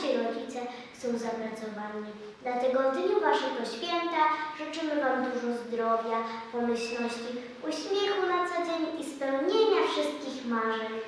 nasi rodzice są zapracowani. Dlatego w dniu Waszego święta życzymy Wam dużo zdrowia, pomyślności, uśmiechu na co dzień i spełnienia wszystkich marzeń.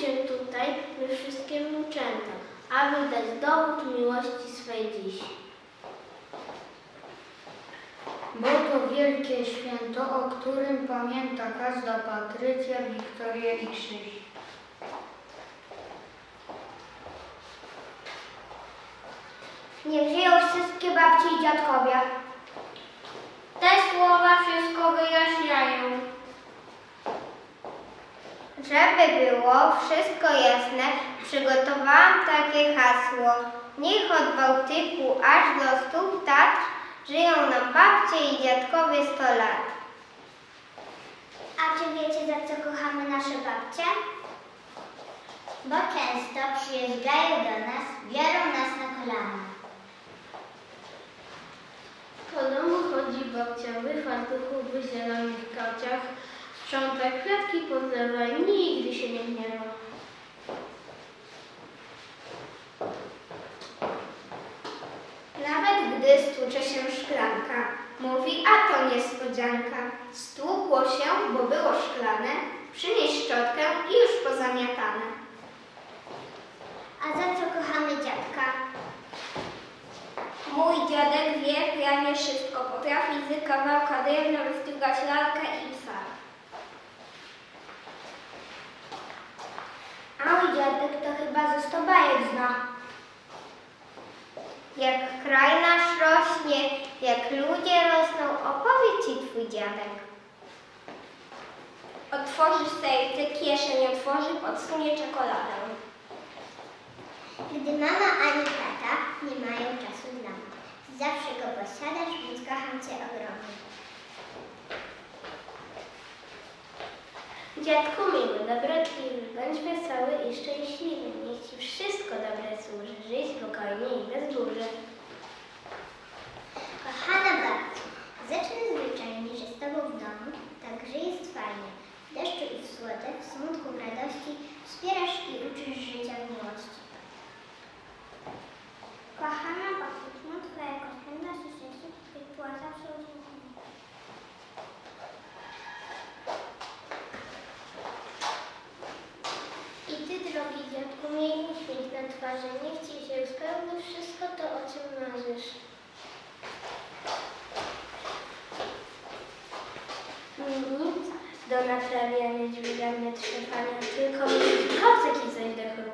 Się tutaj, my wszystkie wnuczęta, aby dać dowód miłości swej dziś. Bo to wielkie święto, o którym pamięta każda Patrycja, Wiktoria i Krzyś. Niech żyją wszystkie babci i dziadkowie. Te słowa wszystko wyjaśniają. Żeby było wszystko jasne, przygotowałam takie hasło. Niech od Bałtyku aż do stóp Tatr żyją nam babcie i dziadkowie sto lat. A czy wiecie, za co kochamy nasze babcie? Bo często przyjeżdżają do nas, biorą nas na kolana. Po domu chodzi babcia w fartuchu, w zielonych kociach, sprząta kwiatki, podlewa i nigdy się nie gniewa. Nawet gdy stłucze się szklanka, mówi, a to niespodzianka. Stłukło się, bo było szklane, przynieś szczotkę i już pozamiatane. A za co kochamy dziadka? Mój dziadek wie prawie wszystko, potrafi z kawałka drewna wystrugać dziadek. Otworzysz sobie tę kieszeń, otworzy, podsunie czekoladę. Gdy mama ani tata nie mają czasu dla mnie. Zawsze go posiadasz, więc kocham cię ogromnie. Dziadku miły, dobrotliwy, bądź wesoły i szczęśliwy. Niech ci wszystko dobre służy. Żyj spokojnie i bez burzy. Marzysz. Nic do naprawiania, dźwigania, trzepania, tylko mieć kocyk i coś do.